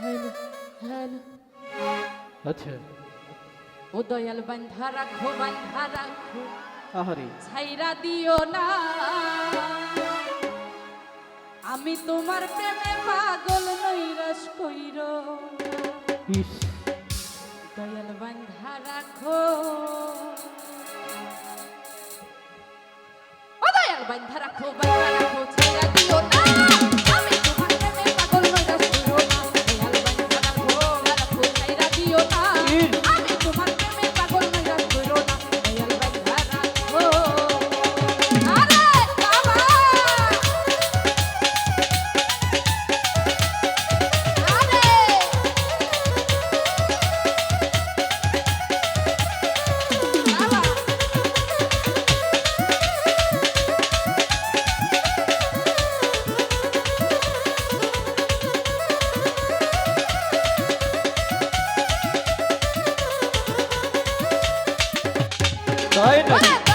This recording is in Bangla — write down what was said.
হ্যালো হ্যালো আচ্ছা। ও দয়াল বান্ধা রাখো বান্ধা রাখো। আহারে। ছাইরা দিও না। আমি তোমার প্রেমে পাগল নৈরাস কইর। ইস। দয়াল বান্ধা রাখো। ও দয়াল বান্ধা রাখো বান্ধা রাখো হয় না?